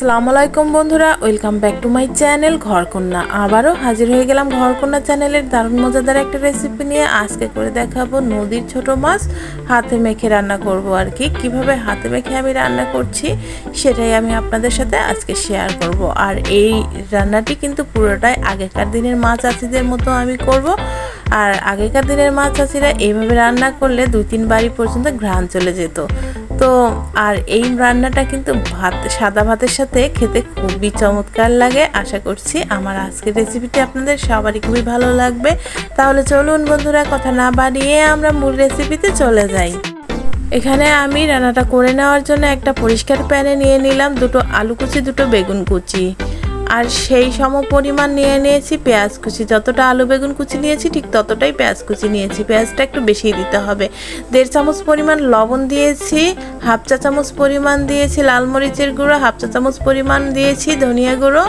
আসসালামু আলাইকুম বন্ধুরা, welcome back to my channel Ghorkonna. আবারও হাজির হয়ে গেলাম ঘরকন্যা চ্যানেলের দারুণ মজাদার একটা রেসিপি নিয়ে। আজকে করে দেখাবো নদীর ছোট মাছ, হাতে মেখে রান্না করব আর কি। কীভাবে হাতে মেখে আমি রান্না করছি, সেটাই আমি আপনাদের সাথে আজকে শেয়ার করব। আর এই রান্নাটি কিন্তু পুরোটাই আগেকার দিনের মাছ আছিদের মতো আমি করব। আর আগেকার দিনের মাছ আছিরা এইভাবে রান্না করলে দুই তিন বাড়ি পর্যন্ত ঘ্রাণ চলে যেত। তো আর এই রান্নাটা কিন্তু ভাত, সাদা ভাতের সাথে খেতে খুবই চমৎকার লাগে। আশা করছি আমার আজকের রেসিপিটি আপনাদের সবারই খুবই ভালো লাগবে। তাহলে চলুন বন্ধুরা, কথা না বাড়িয়ে আমরা মূল রেসিপিতে চলে যাই। এখানে আমি রান্নাটা করে নেওয়ার জন্য একটা পরিষ্কার প্যানে নিয়ে নিলাম দুটো আলু কুচি, দুটো বেগুন কুচি। আর সেই সম পরিমাণ নিয়ে নিয়েছি পেঁয়াজ কুচি। যতটা আলু বেগুন কুচি নিয়েছি, ঠিক ততটাই পেঁয়াজ কুচি নিয়েছি। পেঁয়াজটা একটু বেশি দিতে হবে। দেড় চামচ পরিমাণ লবণ দিয়েছি, হাফ চা চামচ পরিমাণ দিয়েছি লাল মরিচের গুঁড়ো, হাফ চা চামচ পরিমাণ দিয়েছি ধনিয়া গুঁড়ো,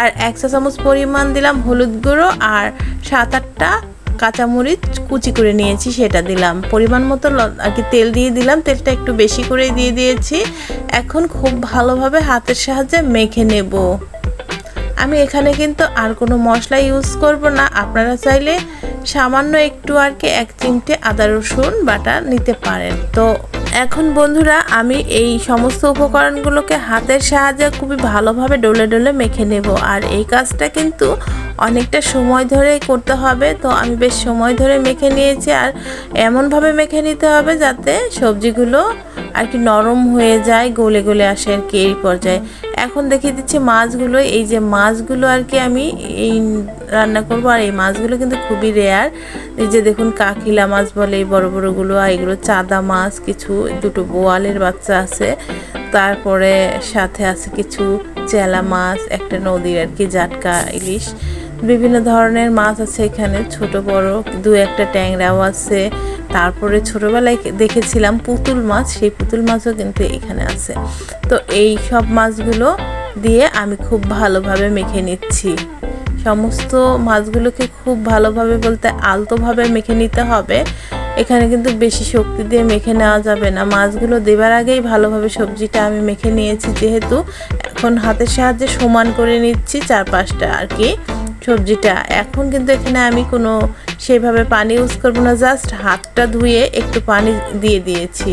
আর এক চা চামচ পরিমাণ দিলাম হলুদ গুঁড়ো, আর সাত আটটা কাঁচামরিচ কুচি করে নিয়েছি, সেটা দিলাম। পরিমাণ মতো আর কি তেল দিয়ে দিলাম, তেলটা একটু বেশি করে দিয়ে দিয়েছি। এখন খুব ভালোভাবে হাতের সাহায্যে মেখে নেব। আমি এখানে কিন্তু আর কোনো মশলা ইউজ করব না। আপনারা চাইলে সামান্য একটু আর কি এক চিমটে আদা, রসুন বাটা নিতে পারেন। তো এখন বন্ধুরা, আমি এই সমস্ত উপকরণগুলোকে হাতের সাহায্যে খুবই ভালোভাবে ডলে ডলে মেখে নেব। আর এই কাজটা কিন্তু অনেকটা সময় ধরে করতে হবে। তো আমি বেশ সময় ধরে মেখে নিয়েছি। আর এমনভাবে মেখে নিতে হবে যাতে সবজিগুলো আর কি নরম হয়ে যায়, গলে গলে আসে আর কি এই পর্যায়ে। এখন দেখিয়ে দিচ্ছি মাছগুলো। এই যে মাছগুলো আর কি আমি এই রান্না করব, আর এই মাছগুলো কিন্তু খুবই রেয়ার এই যে দেখুন কাকিলা মাছ বলে, এই বড় বড়গুলো, আর এগুলো চাদা মাছ, কিছু দুটো বোয়ালের বাচ্চা আছে। তারপরে সাথে আছে কিছু চেলা মাছ, একটা নদীর আর কি জাটকা ইলিশ। বিভিন্ন ধরনের মাছ আছে এখানে, ছোট, বড়, দু একটা ট্যাংরাও আছে। তারপরে ছোটবেলায় দেখেছিলাম পুতুল মাছ, সেই পুতুল মাছও কিন্তু এখানে আছে। তো এই সব মাছগুলো দিয়ে আমি খুব ভালোভাবে মেখে নিচ্ছি। সমস্ত মাছগুলোকে খুব ভালোভাবে বলতে আলতোভাবে মেখে নিতে হবে। এখানে কিন্তু বেশি শক্তি দিয়ে মেখে নেওয়া যাবে না। মাছগুলো দেবার আগেই ভালোভাবে সবজিটা আমি মেখে নিয়েছি যেহেতু এখন হাতের সাহায্যে সমান করে নিচ্ছি চার পাঁচটা আর কি। সবজিটা। এখন কিন্তু এখানে আমি কোনো সেভাবে পানি ইউজ করব না জাস্ট হাতটা ধুয়ে একটু পানি দিয়ে দিয়েছি।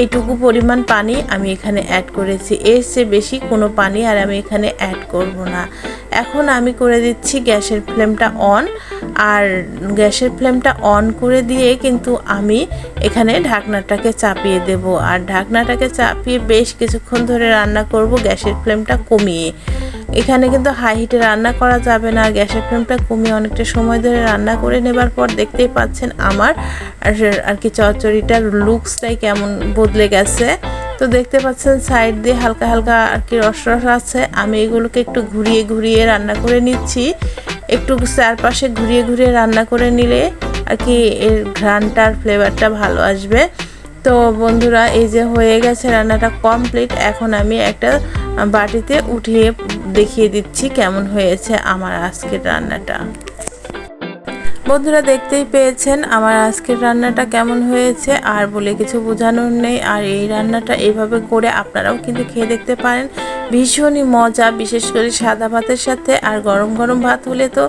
এইটুকু পরিমাণ পানি আমি এখানে অ্যাড করেছি। এর চেয়ে বেশি কোনো পানি আর আমি এখানে অ্যাড করব না। এখন আমি করে দিচ্ছি গ্যাসের ফ্লেমটা অন আর গ্যাসের ফ্লেমটা অন করে দিয়ে কিন্তু আমি এখানে ঢাকনাটাকে চাপিয়ে দেব। আর ঢাকনাটাকে চাপিয়ে বেশ কিছুক্ষণ ধরে রান্না করব, গ্যাসের ফ্লেমটা কমিয়ে। এখানে কিন্তু হাই হিটে রান্না করা যাবে না। গ্যাসের ফ্লেমটা কমিয়ে অনেকটা সময় ধরে রান্না করে নেবার পর দেখতেই পাচ্ছেন আমার আর কি চচ্চড়িটার লুকসটাই কেমন বদলে গেছে। তো দেখতে পাচ্ছেন সাইড দিয়ে হালকা হালকা আর কি রস রস আছে। আমি এগুলোকে একটু ঘুরিয়ে ঘুরিয়ে রান্না করে নিচ্ছি। একটু চারপাশে ঘুরিয়ে ঘুরিয়ে রান্না করে নিলে আর কি এর ঘ্রানটার ফ্লেভারটা ভালো আসবে। তো বন্ধুরা, এই যে হয়ে গেছে রান্নাটা কমপ্লিট এখন আমি একটা বাটিতে উঠিয়ে দেখিয়ে দিচ্ছি কেমন হয়েছে আমার আজকের রান্নাটা। বন্ধুরা দেখতেই পেয়েছেন আমার আজকের রান্নাটা কেমন হয়েছে, আর বলে কিছু বোঝানোর নেই। আর এই রান্নাটা এইভাবে করে আপনারাও কিন্তু খেয়ে দেখতে পারেন। ভীষণই মজা, বিশেষ করে সাদা ভাতের সাথে। আর গরম গরম ভাত হলে তো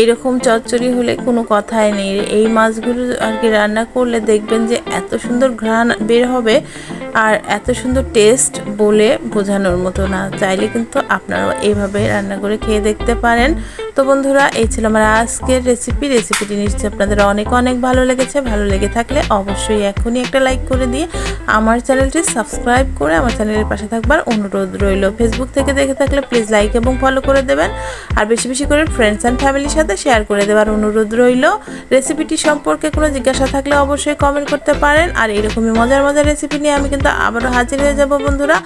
এরকম চচ্চড়ি হলে কোনো কথাই নেই। এই মাছগুলো আর কি রান্না করলে দেখবেন যে এত সুন্দর ঘ্রাণ বের হবে আর এত সুন্দর টেস্ট বলে বোঝানোর মতো না। চাইলে কিন্তু আপনারাও এইভাবে রান্না করে খেয়ে দেখতে পারেন। তো বন্ধুরা, এই ছিল আমার আজকের রেসিপি রেসিপিটি নিশ্চয়ই আপনাদের অনেক অনেক ভালো লেগেছে। ভালো লেগে থাকলে অবশ্যই এখনই একটা লাইক করে দিয়ে আমার চ্যানেলটি সাবস্ক্রাইব করে আমার চ্যানেলের পাশে থাকবার অনুরোধ রইল। ফেসবুক থেকে দেখে থাকলে প্লিজ লাইক এবং ফলো করে দেবেন। আর বেশি বেশি করে ফ্রেন্ডস অ্যান্ড ফ্যামিলির সাথে শেয়ার করে দেওয়ার অনুরোধ রইল। রেসিপিটি সম্পর্কে কোনো জিজ্ঞাসা থাকলে অবশ্যই কমেন্ট করতে পারেন। আর এরকমই মজার মজার রেসিপি নিয়ে আমি কিন্তু আবারও হাজির হয়ে যাব বন্ধুরা।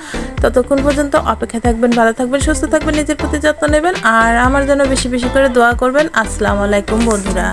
ততক্ষণ পর্যন্ত অপেক্ষা থাকবেন, ভালো থাকবেন, সুস্থ থাকবেন, নিজের প্রতি যত্ন নেবেন। আর আমার জন্য বেশি বেশি করে দোয়া করবেন। আসসালামু আলাইকুম বন্ধুরা।